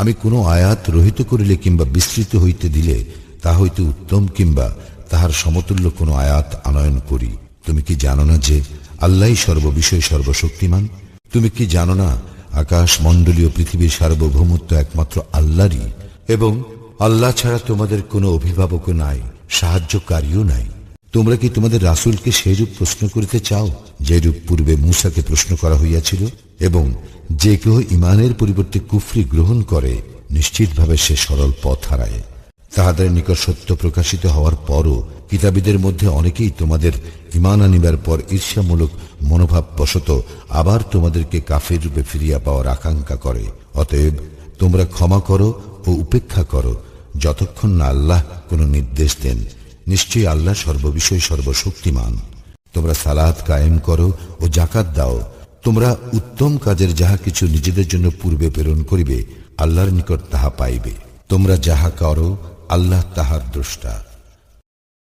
আমি কোনো আয়াত রহিত করিলে কিংবা বিস্তৃত হইতে দিলে তা হইতে উত্তম কিংবা তাহার সমতুল্য কোনো আয়াত আনয়ন করি। তুমি কি জানো না যে আল্লাহ সর্ববিষয় সর্বশক্তিমান? তুমি কি জানো না আকাশ মণ্ডলীয় পৃথিবীর সার্বভৌমত্ব একমাত্র আল্লাহরই? এবং আল্লাহ ছাড়া তোমাদের কোনো অভিভাবকও নাই, সাহায্যকারীও নাই। তোমরা কি তোমাদের রাসূলকে সেইরূপ প্রশ্ন করিতে চাও, যেরূপ পূর্বে মূসাকে প্রশ্ন করা হইয়াছিল? এবং যে কেহ ইমানের পরিবর্তে কুফরি গ্রহণ করে, নিশ্চিতভাবে সে সরল পথ হারায়। তাহাদের নিকট সত্য প্রকাশিত হওয়ার পরও কিতাবীদের মধ্যে অনেকেই তোমাদের ইমান আনিবার পর ঈর্ষামূলক মনোভাব বশত আবার তোমাদেরকে কাফের রূপে ফিরিয়া পাওয়ার আকাঙ্ক্ষা করে। অতএব তোমরা ক্ষমা করো ও উপেক্ষা করো, যতক্ষণ না আল্লাহ কোনো নির্দেশ দেন। নিশ্চয়ই আল্লাহ সর্ববিষয়ে সর্বশক্তিমান। তোমরা সালাদ কায়েম করো ও জাকাত দাও। তোমরা উত্তম কাজের যাহা কিছু নিজেদের জন্য পূর্বে প্রেরণ করিবে, আল্লাহর নিকট তাহা পাইবে। তোমরা যাহা করো, আল্লাহ তাহার দ্রষ্টা।